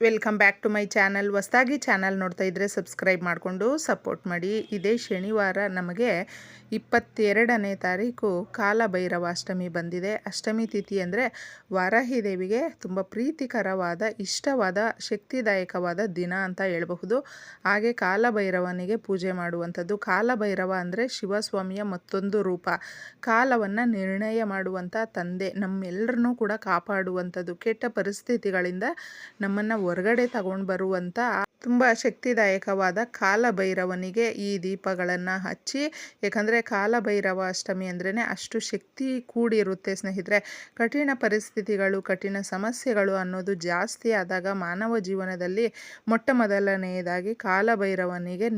Welcome back to my channel. ಹೊಸ್ದಾಗಿ channel ನೋಡ್ತಾ ಇದ್ದರೆ ಸಬ್ಸ್ಕ್ರೈಬ್ ಮಾಡಿಕೊಂಡು ಸಪೋರ್ಟ್ ಮಾಡಿ. ಇದೇ ಶನಿವಾರ ನಮಗೆ ಇಪ್ಪತ್ತೆರಡನೇ ತಾರೀಕು ಕಾಲಭೈರವ ಅಷ್ಟಮಿ ಬಂದಿದೆ. ಅಷ್ಟಮಿ ತಿಥಿ ಅಂದರೆ ವಾರಾಹಿ ದೇವಿಗೆ ತುಂಬ ಪ್ರೀತಿಕರವಾದ, ಇಷ್ಟವಾದ, ಶಕ್ತಿದಾಯಕವಾದ ದಿನ ಅಂತ ಹೇಳಬಹುದು. ಹಾಗೆ ಕಾಲಭೈರವನಿಗೆ ಪೂಜೆ ಮಾಡುವಂಥದ್ದು. ಕಾಲಭೈರವ ಅಂದರೆ ಶಿವಸ್ವಾಮಿಯ ಮತ್ತೊಂದು ರೂಪ. ಕಾಲವನ್ನು ನಿರ್ಣಯ ಮಾಡುವಂಥ ತಂದೆ. ನಮ್ಮೆಲ್ಲರನ್ನೂ ಕೂಡ ಕಾಪಾಡುವಂಥದ್ದು. ಕೆಟ್ಟ ಪರಿಸ್ಥಿತಿಗಳಿಂದ ನಮ್ಮನ್ನು ಹೊರಗಡೆ ತಗೊಂಡು ಬರುವಂಥ ತುಂಬ ಶಕ್ತಿದಾಯಕವಾದ ಕಾಲಭೈರವನಿಗೆ ಈ ದೀಪಗಳನ್ನು ಹಚ್ಚಿ ಯಾಕಂದರೆ ಕಾಲಭೈರವ ಅಷ್ಟಮಿ ಅಂದ್ರೇ ಅಷ್ಟು ಶಕ್ತಿ ಕೂಡಿರುತ್ತೆ ಸ್ನೇಹಿತರೆ. ಕಠಿಣ ಪರಿಸ್ಥಿತಿಗಳು, ಕಠಿಣ ಸಮಸ್ಯೆಗಳು ಅನ್ನೋದು ಜಾಸ್ತಿ ಆದಾಗ ಮಾನವ ಜೀವನದಲ್ಲಿ ಮೊಟ್ಟ ಮೊದಲನೆಯದಾಗಿ ಕಾಲಭೈರವನಿಗೆ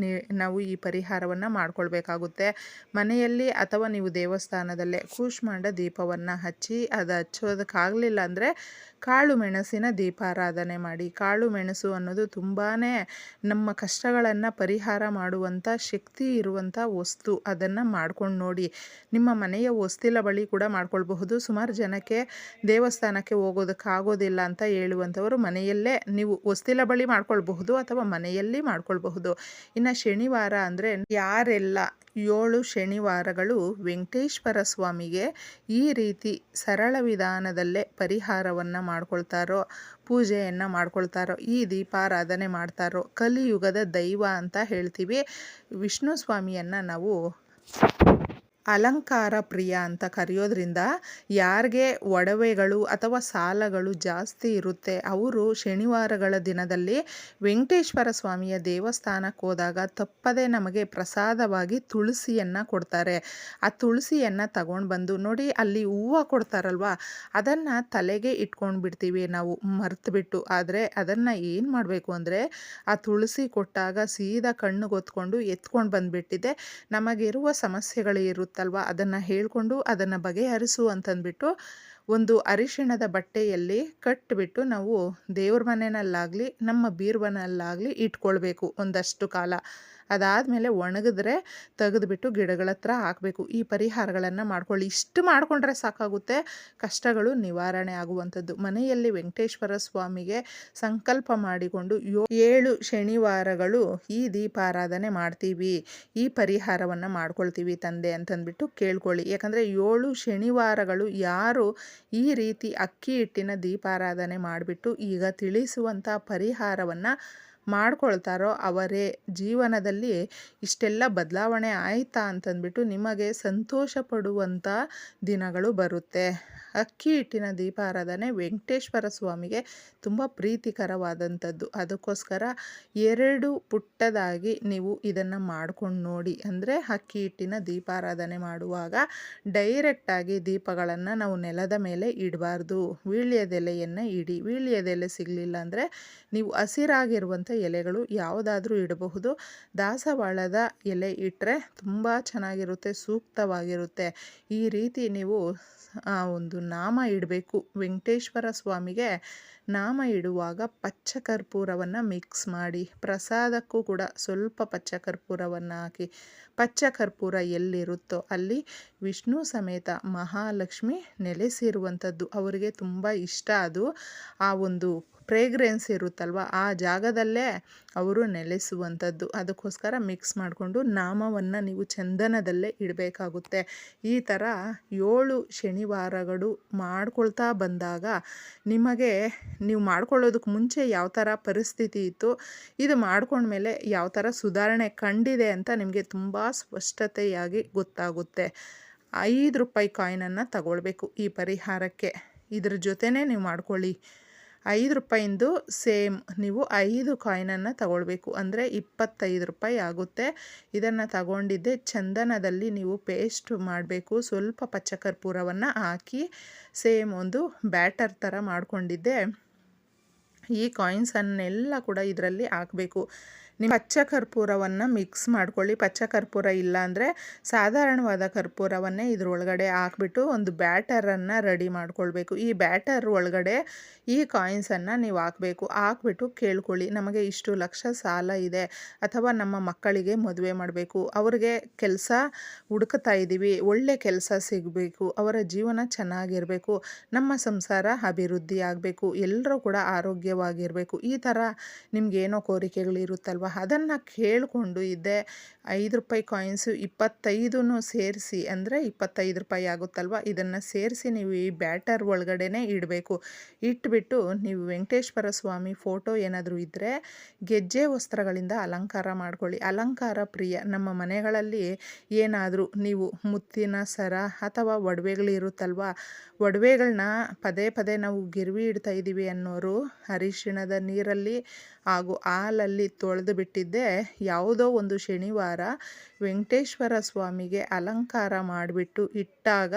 ನಾವು ಈ ಪರಿಹಾರವನ್ನು ಮಾಡ್ಕೊಳ್ಬೇಕಾಗುತ್ತೆ. ಮನೆಯಲ್ಲಿ ಅಥವಾ ನೀವು ದೇವಸ್ಥಾನದಲ್ಲೇ ಕೂಷ್ಮಾಂಡ ದೀಪವನ್ನು ಹಚ್ಚಿ ಅದು ಹಚ್ಚೋದಕ್ಕಾಗಲಿಲ್ಲ ಅಂದರೆ ಕಾಳು ಮೆಣಸಿನ ದೀಪಾರಾಧನೆ ಮಾಡಿ. ಕಾಳು ಮೆಣಸು ಅನ್ನೋದು ತುಂಬಾ ನಮ್ಮ ಕಷ್ಟಗಳನ್ನು ಪರಿಹಾರ ಮಾಡುವಂಥ ಶಕ್ತಿ ಇರುವಂಥ ವಸ್ತು. ಅದನ್ನು ಮಾಡ್ಕೊಂಡು ನೋಡಿ. ನಿಮ್ಮ ಮನೆಯ ವಸ್ತಿಲ ಬಳಿ ಕೂಡ ಮಾಡ್ಕೊಳ್ಬಹುದು. ಸುಮಾರು ಜನಕ್ಕೆ ದೇವಸ್ಥಾನಕ್ಕೆ ಹೋಗೋದಕ್ಕಾಗೋದಿಲ್ಲ ಅಂತ ಹೇಳುವಂಥವರು ಮನೆಯಲ್ಲೇ ನೀವು ವಸ್ತಿಲ ಬಳಿ ಮಾಡ್ಕೊಳ್ಬಹುದು ಅಥವಾ ಮನೆಯಲ್ಲಿ ಮಾಡ್ಕೊಳ್ಬಹುದು. ಇನ್ನು ಶನಿವಾರ ಅಂದರೆ ಯಾರೆಲ್ಲ ಏಳು ಶನಿವಾರಗಳು ವೆಂಕಟೇಶ್ವರ ಸ್ವಾಮಿಗೆ ಈ ರೀತಿ ಸರಳ ವಿಧಾನದಲ್ಲೇ ಪರಿಹಾರವನ್ನು ಮಾಡ್ಕೊಳ್ತಾರೋ, ಪೂಜೆಯನ್ನು ಮಾಡ್ಕೊಳ್ತಾರೋ, ಈ ದೀಪಾರಾಧನೆ ಮಾಡ್ತಾರೋ, ಕಲಿಯುಗದ ದೈವ ಅಂತ ಹೇಳ್ತೀವಿ. ವಿಷ್ಣು ಸ್ವಾಮಿಯನ್ನು ನಾವು ಅಲಂಕಾರ ಪ್ರಿಯ ಅಂತ ಕರೆಯೋದ್ರಿಂದ ಯಾರಿಗೆ ಒಡವೆಗಳು ಅಥವಾ ಸಾಲಗಳು ಜಾಸ್ತಿ ಇರುತ್ತೆ, ಅವರು ಶನಿವಾರಗಳ ದಿನದಲ್ಲಿ ವೆಂಕಟೇಶ್ವರ ಸ್ವಾಮಿಯ ದೇವಸ್ಥಾನಕ್ಕೆ ಹೋದಾಗ ತಪ್ಪದೆ ನಮಗೆ ಪ್ರಸಾದವಾಗಿ ತುಳಸಿಯನ್ನು ಕೊಡ್ತಾರೆ. ಆ ತುಳಸಿಯನ್ನು ತಗೊಂಡು ಬಂದು ನೋಡಿ ಅಲ್ಲಿ ಹೂವು ಕೊಡ್ತಾರಲ್ವ, ಅದನ್ನು ತಲೆಗೆ ಇಟ್ಕೊಂಡು ಬಿಡ್ತೀವಿ ನಾವು ಮರ್ತುಬಿಟ್ಟು ಆದರೆ ಅದನ್ನು ಏನು ಮಾಡಬೇಕು ಅಂದರೆ ಆ ತುಳಸಿ ಕೊಟ್ಟಾಗ ಸೀದಾ ಕಣ್ಣು ಗೊತ್ಕೊಂಡು ಎತ್ಕೊಂಡು ಬಂದುಬಿಟ್ಟಿದೆ. ನಮಗಿರುವ ಸಮಸ್ಯೆಗಳು ಇರುತ್ತೆ. ಇರುತ್ತಲ್ವ ಅದನ್ನು ಹೇಳಿಕೊಂಡು ಅದನ್ನು ಬಗೆಹರಿಸು ಅಂತಂದ್ಬಿಟ್ಟು ಒಂದು ಅರಿಶಿಣದ ಬಟ್ಟೆಯಲ್ಲಿ ಕಟ್ಟಿಬಿಟ್ಟು ನಾವು ದೇವ್ರ ಮನೆಯಲ್ಲಾಗಲಿ, ನಮ್ಮ ಬೀರ್ವನಲ್ಲಾಗಲಿ ಇಟ್ಕೊಳ್ಬೇಕು ಒಂದಷ್ಟು ಕಾಲ. ಅದಾದಮೇಲೆ ಒಣಗಿದ್ರೆ ತೆಗೆದುಬಿಟ್ಟು ಗಿಡಗಳ ಹತ್ರ ಹಾಕಬೇಕು. ಈ ಪರಿಹಾರಗಳನ್ನು ಮಾಡ್ಕೊಳ್ಳಿ. ಇಷ್ಟು ಮಾಡಿಕೊಂಡ್ರೆ ಸಾಕಾಗುತ್ತೆ. ಕಷ್ಟಗಳು ನಿವಾರಣೆ ಆಗುವಂಥದ್ದು. ಮನೆಯಲ್ಲಿ ವೆಂಕಟೇಶ್ವರ ಸ್ವಾಮಿಗೆ ಸಂಕಲ್ಪ ಮಾಡಿಕೊಂಡು ಏಳು ಶನಿವಾರಗಳು ಈ ದೀಪಾರಾಧನೆ ಮಾಡ್ತೀವಿ. ಈ ಪರಿಹಾರವನ್ನು ಮಾಡ್ಕೊಳ್ತೀವಿ ತಂದೆ ಅಂತಂದ್ಬಿಟ್ಟು ಕೇಳ್ಕೊಳ್ಳಿ. ಯಾಕಂದರೆ ಏಳು ಶನಿವಾರಗಳು ಯಾರು ಈ ರೀತಿ ಅಕ್ಕಿ ಹಿಟ್ಟಿನ ದೀಪಾರಾಧನೆ ಮಾಡಿಬಿಟ್ಟು ಈಗ ತಿಳಿಸುವಂಥ ಪರಿಹಾರವನ್ನು ಮಾಡ್ಕೊಳ್ತಾರೋ ಅವರೇ ಜೀವನದಲ್ಲಿ ಇಷ್ಟೆಲ್ಲ ಬದಲಾವಣೆ ಆಯಿತಾ ಅಂತಂದ್ಬಿಟ್ಟು ನಿಮಗೆ ಸಂತೋಷ ಪಡುವಂಥ ದಿನಗಳು ಬರುತ್ತೆ. ಅಕ್ಕಿ ಹಿಟ್ಟಿನ ದೀಪಾರಾಧನೆ ವೆಂಕಟೇಶ್ವರ ಸ್ವಾಮಿಗೆ ತುಂಬ ಪ್ರೀತಿಕರವಾದಂಥದ್ದು. ಅದಕ್ಕೋಸ್ಕರ ಎರಡು ಪುಟ್ಟದಾಗಿ ನೀವು ಇದನ್ನು ಮಾಡ್ಕೊಂಡು ನೋಡಿ. ಅಂದರೆ ಅಕ್ಕಿ ಹಿಟ್ಟಿನ ದೀಪಾರಾಧನೆ ಮಾಡುವಾಗ ಡೈರೆಕ್ಟಾಗಿ ದೀಪಗಳನ್ನು ನಾವು ನೆಲದ ಮೇಲೆ ಇಡಬಾರ್ದು. ವೀಳ್ಯದೆಲೆಯನ್ನು ಇಡಿ. ವೀಳ್ಯದೆಲೆ ಸಿಗಲಿಲ್ಲ ಅಂದರೆ ನೀವು ಹಸಿರಾಗಿರುವಂಥ ಎಲೆಗಳು ಯಾವುದಾದ್ರೂ ಇಡಬಹುದು. ದಾಸವಾಳದ ಎಲೆ ಇಟ್ಟರೆ ತುಂಬ ಚೆನ್ನಾಗಿರುತ್ತೆ, ಸೂಕ್ತವಾಗಿರುತ್ತೆ. ಈ ರೀತಿ ನೀವು ಒಂದು ನಾಮ ಇಡಬೇಕು. ವೆಂಕಟೇಶ್ವರ ಸ್ವಾಮಿಗೆ ನಾಮ ಇಡುವಾಗ ಪಚ್ಚ ಕರ್ಪೂರವನ್ನು ಮಿಕ್ಸ್ ಮಾಡಿ, ಪ್ರಸಾದಕ್ಕೂ ಕೂಡ ಸ್ವಲ್ಪ ಪಚ್ಚ ಕರ್ಪೂರವನ್ನು ಹಾಕಿ ಪಚ್ಚ ಕರ್ಪೂರ ಎಲ್ಲಿರುತ್ತೋ ಅಲ್ಲಿ ವಿಷ್ಣು ಸಮೇತ ಮಹಾಲಕ್ಷ್ಮಿ ನೆಲೆಸಿರುವಂಥದ್ದು. ಅವರಿಗೆ ತುಂಬ ಇಷ್ಟ ಅದು. ಆ ಒಂದು ಫ್ರೇಗ್ರೆನ್ಸ್ ಇರುತ್ತಲ್ವ, ಆ ಜಾಗದಲ್ಲೇ ಅವರು ನೆಲೆಸುವಂಥದ್ದು. ಅದಕ್ಕೋಸ್ಕರ ಮಿಕ್ಸ್ ಮಾಡಿಕೊಂಡು ನಾಮವನ್ನು ನೀವು ಚಂದನದಲ್ಲೇ ಇಡಬೇಕಾಗುತ್ತೆ. ಈ ಥರ ಏಳು ಶನಿವಾರಗಳು ಮಾಡ್ಕೊಳ್ತಾ ಬಂದಾಗ ನಿಮಗೆ ನೀವು ಮಾಡ್ಕೊಳ್ಳೋದಕ್ಕೆ ಮುಂಚೆ ಯಾವ ಥರ ಪರಿಸ್ಥಿತಿ ಇತ್ತು, ಇದು ಮಾಡ್ಕೊಂಡ್ಮೇಲೆ ಯಾವ ಥರ ಸುಧಾರಣೆ ಕಂಡಿದೆ ಅಂತ ನಿಮಗೆ ತುಂಬ ಸ್ಪಷ್ಟತೆಯಾಗಿ ಗೊತ್ತಾಗುತ್ತೆ. ಐದು ರೂಪಾಯಿ ಕಾಯಿನನ್ನು ತಗೊಳ್ಬೇಕು ಈ ಪರಿಹಾರಕ್ಕೆ. ಇದ್ರ ಜೊತೆನೇ ನೀವು ಮಾಡ್ಕೊಳ್ಳಿ. ಐದು ರೂಪಾಯಿಂದು ಸೇಮ್ ನೀವು ಐದು ಕಾಯಿನನ್ನು ತಗೊಳ್ಬೇಕು. ಅಂದರೆ ಇಪ್ಪತ್ತೈದು ರೂಪಾಯಿ ಆಗುತ್ತೆ. ಇದನ್ನು ತಗೊಂಡಿದ್ದೆ ಚಂದನದಲ್ಲಿ ನೀವು ಪೇಸ್ಟ್ ಮಾಡಬೇಕು. ಸ್ವಲ್ಪ ಪಚ್ಚಕರ್ಪೂರವನ್ನು ಹಾಕಿ ಸೇಮ್ ಒಂದು ಬ್ಯಾಟರ್ ಥರ ಮಾಡ್ಕೊಂಡಿದ್ದೆ. ಈ ಕಾಯಿನ್ಸನ್ನೆಲ್ಲ ಕೂಡ ಇದರಲ್ಲಿ ಹಾಕಬೇಕು. ನಿಮ್ಮ ಪಚ್ಚ ಕರ್ಪೂರವನ್ನು ಮಿಕ್ಸ್ ಮಾಡ್ಕೊಳ್ಳಿ. ಪಚ್ಚ ಕರ್ಪೂರ ಇಲ್ಲ ಅಂದರೆ ಸಾಧಾರಣವಾದ ಕರ್ಪೂರವನ್ನೇ ಇದರೊಳಗಡೆ ಹಾಕ್ಬಿಟ್ಟು ಒಂದು ಬ್ಯಾಟರನ್ನು ರೆಡಿ ಮಾಡ್ಕೊಳ್ಬೇಕು. ಈ ಬ್ಯಾಟರ್ ಒಳಗಡೆ ಈ ಕಾಯಿನ್ಸನ್ನು ನೀವು ಹಾಕಬೇಕು. ಹಾಕ್ಬಿಟ್ಟು ಕೇಳ್ಕೊಳ್ಳಿ. ನಮಗೆ ಇಷ್ಟು ಲಕ್ಷ ಸಾಲ ಇದೆ. ಅಥವಾ ನಮ್ಮ ಮಕ್ಕಳಿಗೆ ಮದುವೆ ಮಾಡಬೇಕು. ಅವ್ರಿಗೆ ಕೆಲಸ ಹುಡುಕ್ತಾ ಇದ್ದೀವಿ. ಒಳ್ಳೆ ಕೆಲಸ ಸಿಗಬೇಕು. ಅವರ ಜೀವನ ಚೆನ್ನಾಗಿರಬೇಕು. ನಮ್ಮ ಸಂಸಾರ ಅಭಿವೃದ್ಧಿ ಆಗಬೇಕು. ಎಲ್ಲರೂ ಕೂಡ ಆರೋಗ್ಯವಾಗಿರಬೇಕು. ಈ ಥರ ನಿಮಗೇನೋ ಕೋರಿಕೆಗಳಿರುತ್ತಲ್ವ? ಅದನ್ನು ಕೇಳಿಕೊಂಡು ಇದೆ ಐದು ರೂಪಾಯಿ ಕಾಯಿನ್ಸು ಇಪ್ಪತ್ತೈದು ಸೇರಿಸಿ ಅಂದರೆ ಇಪ್ಪತ್ತೈದು ರೂಪಾಯಿ ಆಗುತ್ತಲ್ವ? ಇದನ್ನು ಸೇರಿಸಿ ನೀವು ಈ ಬ್ಯಾಟರ್ ಒಳಗಡೆನೇ ಇಡಬೇಕು. ಇಟ್ಬಿಟ್ಟು ನೀವು ವೆಂಕಟೇಶ್ವರ ಸ್ವಾಮಿ ಫೋಟೋ ಏನಾದರೂ ಇದ್ದರೆ ಗೆಜ್ಜೆ ವಸ್ತ್ರಗಳಿಂದ ಅಲಂಕಾರ ಮಾಡ್ಕೊಳ್ಳಿ. ಅಲಂಕಾರ ಪ್ರಿಯ. ನಮ್ಮ ಮನೆಗಳಲ್ಲಿ ಏನಾದರೂ ನೀವು ಮುತ್ತಿನ ಸರ ಅಥವಾ ಒಡವೆಗಳಿರುತ್ತಲ್ವ ಒಡವೆಗಳನ್ನ ಪದೇ ಪದೇ ನಾವು ಗಿರ್ವಿ ಇಡ್ತಾ ಇದ್ದೀವಿ ಅನ್ನೋರು ಅರಿಶಿಣದ ನೀರಲ್ಲಿ ಹಾಗೂ ಹಾಲಲ್ಲಿ ತೊಳೆದು ಬಿಟ್ಟಿದ್ದೆ. ಯಾವುದೋ ಒಂದು ಶನಿವಾರ ವೆಂಕಟೇಶ್ವರ ಸ್ವಾಮಿಗೆ ಅಲಂಕಾರ ಮಾಡಿಬಿಟ್ಟು ಇಟ್ಟಾಗ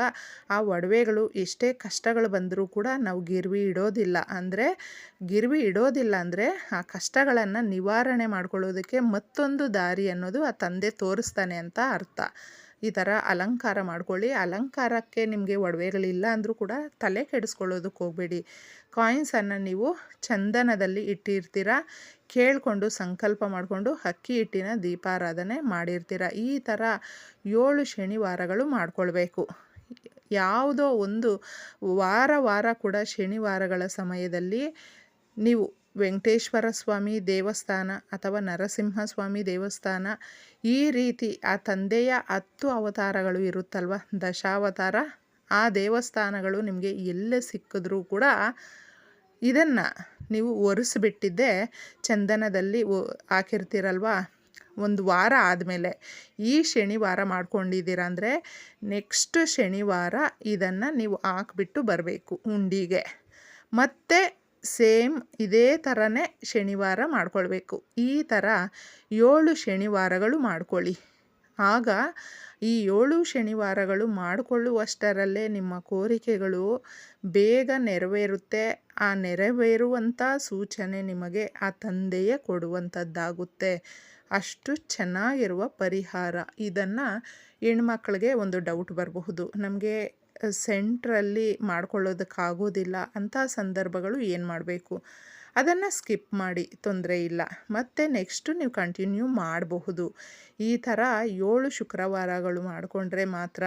ಆ ಒಡವೆಗಳು ಎಷ್ಟೇ ಕಷ್ಟಗಳು ಬಂದರೂ ಕೂಡ ನಾವು ಗಿರ್ವಿ ಇಡೋದಿಲ್ಲ. ಅಂದರೆ ಗಿರ್ವಿ ಇಡೋದಿಲ್ಲ ಅಂದರೆ ಆ ಕಷ್ಟಗಳನ್ನು ನಿವಾರಣೆ ಮಾಡ್ಕೊಳ್ಳೋದಕ್ಕೆ ಮತ್ತೊಂದು ದಾರಿ ಅನ್ನೋದು ಆ ತಂದೆ ತೋರಿಸ್ತಾನೆ ಅಂತ ಅರ್ಥ. ಈ ಥರ ಅಲಂಕಾರ ಮಾಡ್ಕೊಳ್ಳಿ. ಅಲಂಕಾರಕ್ಕೆ ನಿಮಗೆ ಒಡವೆಗಳಿಲ್ಲ ಅಂದರೂ ಕೂಡ ತಲೆ ಕೆಡಿಸ್ಕೊಳ್ಳೋದಕ್ಕೆ ಹೋಗಬೇಡಿ. ಕಾಯಿನ್ಸನ್ನು ನೀವು ಚಂದನದಲ್ಲಿ ಇಟ್ಟಿರ್ತೀರ? ಕೇಳಿಕೊಂಡು, ಸಂಕಲ್ಪ ಮಾಡಿಕೊಂಡು, ಅಕ್ಕಿ ಹಿಟ್ಟಿನ ದೀಪಾರಾಧನೆ ಮಾಡಿರ್ತೀರ? ಈ ಥರ ಏಳು ಶನಿವಾರಗಳು ಮಾಡಿಕೊಳ್ಬೇಕು. ಯಾವುದೋ ಒಂದು ವಾರ ವಾರ ಕೂಡ ಶನಿವಾರಗಳ ಸಮಯದಲ್ಲಿ ನೀವು ವೆಂಕಟೇಶ್ವರ ಸ್ವಾಮಿ ದೇವಸ್ಥಾನ ಅಥವಾ ನರಸಿಂಹಸ್ವಾಮಿ ದೇವಸ್ಥಾನ, ಈ ರೀತಿ ಆ ತಂದೆಯ ಹತ್ತು ಅವತಾರಗಳು ಇರುತ್ತಲ್ವ? ದಶಾವತಾರ. ಆ ದೇವಸ್ಥಾನಗಳು ನಿಮಗೆ ಎಲ್ಲೇ ಸಿಕ್ಕಿದ್ರೂ ಕೂಡ ಇದನ್ನು ನೀವು ಒರೆಸ್ಬಿಟ್ಟಿದ್ದೆ ಚಂದನದಲ್ಲಿ ಹಾಕಿರ್ತೀರಲ್ವ? ಒಂದು ವಾರ ಆದಮೇಲೆ ಈ ಶನಿವಾರ ಮಾಡ್ಕೊಂಡಿದ್ದೀರ ಅಂದರೆ ನೆಕ್ಸ್ಟ್ ಶನಿವಾರ ಇದನ್ನು ನೀವು ಹಾಕ್ಬಿಟ್ಟು ಬರಬೇಕು ಉಂಡಿಗೆ. ಮತ್ತು ಸೇಮ್ ಇದೇ ಥರನೇ ಶನಿವಾರ ಮಾಡ್ಕೊಳ್ಬೇಕು. ಈ ಥರ ಏಳು ಶನಿವಾರಗಳು ಮಾಡ್ಕೊಳ್ಳಿ. ಆಗ ಈ ಏಳು ಶನಿವಾರಗಳು ಮಾಡಿಕೊಳ್ಳುವಷ್ಟರಲ್ಲೇ ನಿಮ್ಮ ಕೋರಿಕೆಗಳು ಬೇಗ ನೆರವೇರುತ್ತೆ. ಆ ನೆರವೇರುವಂಥ ಸೂಚನೆ ನಿಮಗೆ ಆ ತಂದೆಯೇ ಕೊಡುವಂಥದ್ದಾಗುತ್ತೆ. ಅಷ್ಟು ಚೆನ್ನಾಗಿರುವ ಪರಿಹಾರ. ಇದನ್ನು ಹೆಣ್ಮಕ್ಳಿಗೆ ಒಂದು ಡೌಟ್ ಬರಬಹುದು. ನಮಗೆ ಸೆಂಟ್ರಲ್ಲಿ ಮಾಡ್ಕೊಳ್ಳೋದಕ್ಕಾಗೋದಿಲ್ಲ ಅಂಥ ಸಂದರ್ಭಗಳು ಏನು ಮಾಡಬೇಕು? ಅದನ್ನು ಸ್ಕಿಪ್ ಮಾಡಿ, ತೊಂದರೆ ಇಲ್ಲ. ಮತ್ತು ನೆಕ್ಸ್ಟು ನೀವು ಕಂಟಿನ್ಯೂ ಮಾಡಬಹುದು. ಈ ಥರ ಏಳು ಶುಕ್ರವಾರಗಳು ಮಾಡಿಕೊಂಡ್ರೆ ಮಾತ್ರ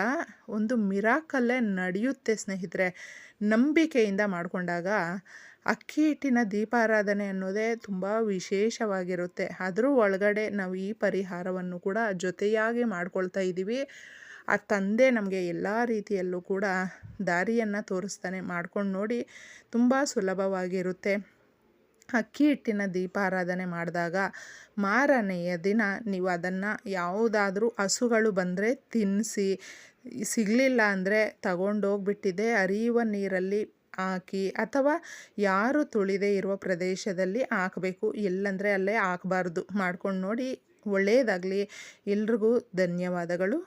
ಒಂದು ಮಿರಾಕಲ್ಲೇ ನಡೆಯುತ್ತೆ ಸ್ನೇಹಿತರೆ. ನಂಬಿಕೆಯಿಂದ ಮಾಡಿಕೊಂಡಾಗ ಅಕ್ಕಿ ಹಿಟ್ಟಿನ ದೀಪಾರಾಧನೆ ಅನ್ನೋದೇ ತುಂಬ ವಿಶೇಷವಾಗಿರುತ್ತೆ. ಅದ್ರ ಒಳಗಡೆ ನಾವು ಈ ಪರಿಹಾರವನ್ನು ಕೂಡ ಜೊತೆಯಾಗಿ ಮಾಡ್ಕೊಳ್ತಾ ಇದ್ದೀವಿ ಆ ತಂದೆ ನಮಗೆ ಎಲ್ಲ ರೀತಿಯಲ್ಲೂ ಕೂಡ ದಾರಿಯನ್ನು ತೋರಿಸ್ತಾನೆ ಮಾಡ್ಕೊಂಡು ನೋಡಿ ತುಂಬ ಸುಲಭವಾಗಿರುತ್ತೆ. ಅಕ್ಕಿ ಹಿಟ್ಟಿನ ದೀಪಾರಾಧನೆ ಮಾಡಿದಾಗ ಮಾರನೆಯ ದಿನ ನೀವು ಅದನ್ನು ಯಾವುದಾದ್ರೂ ಹಸುಗಳು ಬಂದರೆ ತಿನ್ನಿಸಿ ಸಿಗಲಿಲ್ಲ ಅಂದರೆ ತಗೊಂಡೋಗ್ಬಿಟ್ಟಿದೆ ಅರಿಯುವ ನೀರಲ್ಲಿ ಹಾಕಿ ಅಥವಾ ಯಾರು ತುಳಿದೇ ಇರುವ ಪ್ರದೇಶದಲ್ಲಿ ಹಾಕಬೇಕು. ಎಲ್ಲಂದರೆ ಅಲ್ಲೇ ಹಾಕಬಾರ್ದು. ಮಾಡ್ಕೊಂಡು ನೋಡಿ ಒಳ್ಳೆಯದಾಗಲಿ ಎಲ್ರಿಗೂ ಧನ್ಯವಾದಗಳು.